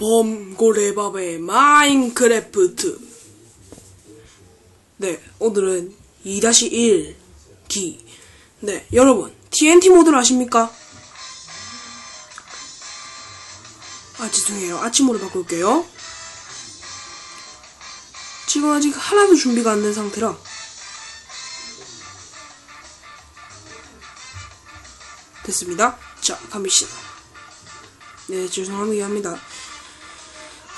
범고래밥의 마인크래프트. 네, 오늘은 2-1기. 네, 여러분, TNT 모드를 아십니까? 아, 죄송해요. 아침으로 바꿀게요. 지금 아직 하나도 준비가 안 된 상태라. 됐습니다. 자, 갑니다. 네, 죄송합니다.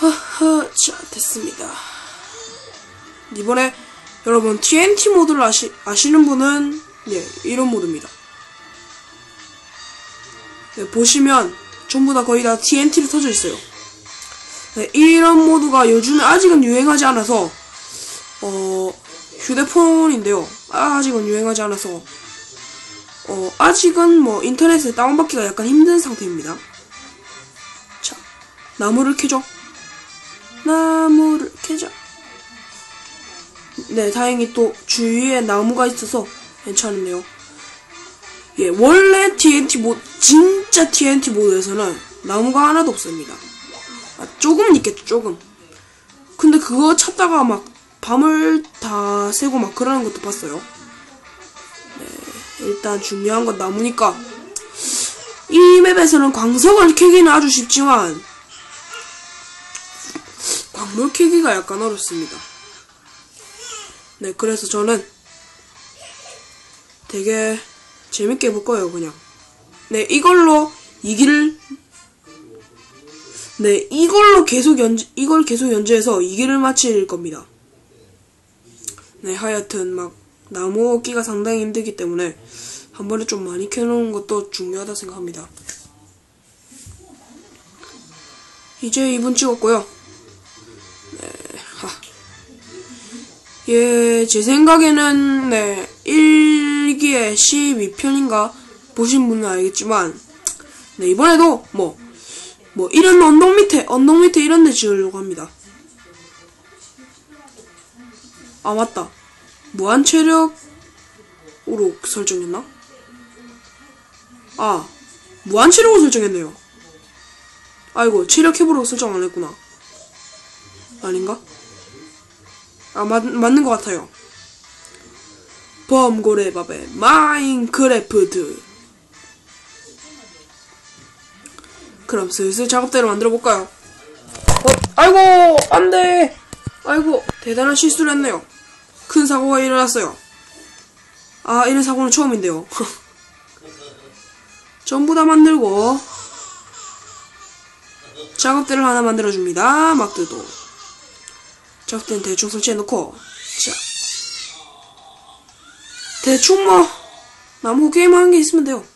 하하, 자, 됐습니다. 이번에 여러분 TNT 모드를 아시, 아시는 분은 예, 이런 모드입니다. 네, 보시면 전부 다 거의 다 TNT를 터져 있어요. 네, 이런 모드가 요즘에 아직은 유행하지 않아서 어, 휴대폰인데요. 아직은 유행하지 않아서 어, 아직은 뭐 인터넷에 다운받기가 약간 힘든 상태입니다. 자, 나무를 캐죠. 나무를 캐자. 네, 다행히 또 주위에 나무가 있어서 괜찮은데요. 예, 원래 TNT 모 진짜 TNT 모드에서는 나무가 하나도 없습니다. 아, 조금 있겠죠, 조금. 근데 그거 찾다가 막 밤을 다 새고 막 그러는 것도 봤어요. 네, 일단 중요한 건 나무니까 이 맵에서는 광석을 캐기는 아주 쉽지만 광 물 캐기가 약간 어렵습니다. 네, 그래서 저는 되게 재밌게 해볼 거예요, 그냥. 네, 이걸로 이기를 네, 이걸로 계속 연주, 이걸 계속 연주해서 이기를 마칠 겁니다. 네, 하여튼 막 나무 얻기가 상당히 힘들기 때문에 한 번에 좀 많이 캐놓은 것도 중요하다 생각합니다. 이제 2분 찍었고요. 예, 제 생각에는 네, 1기에 12편인가 보신 분은 알겠지만 네, 이번에도 뭐, 뭐 이런 언덕 밑에, 언덕 밑에 이런 데 지으려고 합니다. 아, 맞다. 무한 체력으로 설정했나? 아, 무한 체력으로 설정했네요. 아이고, 체력 캡으로 설정 안 했구나. 아닌가? 아, 맞, 맞는 것 같아요. 범고래밥의 마인크래프트. 그럼 슬슬 작업대로 만들어 볼까요? 어, 아이고, 안 돼! 아이고, 대단한 실수를 했네요. 큰 사고가 일어났어요. 아, 이런 사고는 처음인데요. 전부 다 만들고, 작업대를 하나 만들어줍니다. 막대도. 작업대는 대충 설치해놓고, 자. 대충 뭐, 나무 게임 하는 게 있으면 돼요.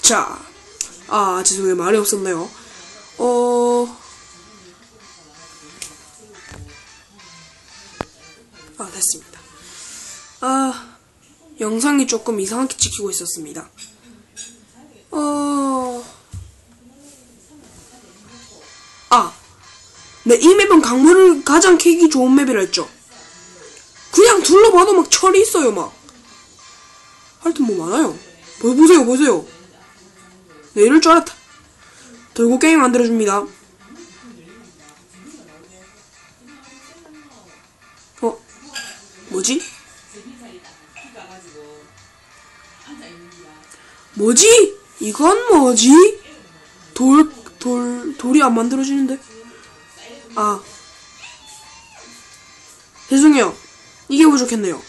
자, 아, 죄송해요. 말이 없었네요. 어, 아, 됐습니다. 아, 영상이 조금 이상하게 찍히고 있었습니다. 어, 아, 네, 이 맵은 강물을 가장 캐기 좋은 맵이라 했죠. 그냥 둘러봐도 막 철이 있어요, 막. 하여튼 뭐 많아요. 보, 보세요, 보세요. 네, 이럴 줄 알았다. 돌고 게임 만들어줍니다. 어? 뭐지? 뭐지? 이건 뭐지? 돌, 돌, 돌이 안 만들어지는데? 아. 죄송해요. 이게 부족했네요.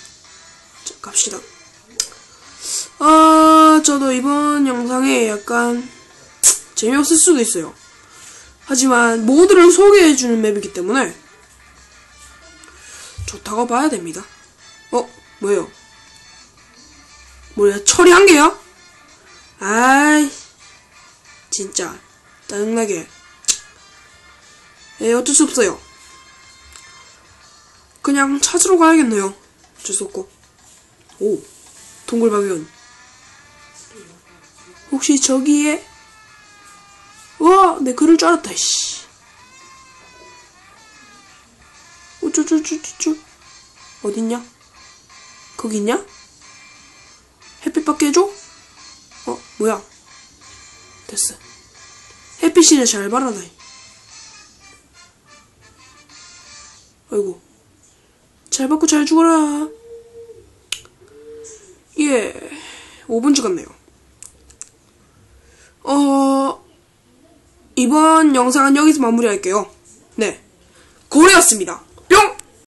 자, 갑시다. 아, 저도 이번 영상에 약간 재미없을 수도 있어요. 하지만 모드를 소개해주는 맵이기 때문에 좋다고 봐야 됩니다. 어? 뭐예요? 뭐야? 철이 한 개야? 아이, 진짜 짜증나게. 에 어쩔 수 없어요. 그냥 찾으러 가야겠네요. 어쩔 수 없고. 오, 동굴박연. 혹시 저기에 와, 내 그럴 줄 알았다. 씨. 어쩌쩌쩌쩌. 어딨냐? 거기 있냐? 햇빛 받게 해줘? 어, 뭐야? 됐어. 햇빛이나 잘 받아라. 아이고. 잘 받고 잘 죽어라. 예. 5분 찍었네요. 어, 이번 영상은 여기서 마무리할게요. 네. 고래였습니다.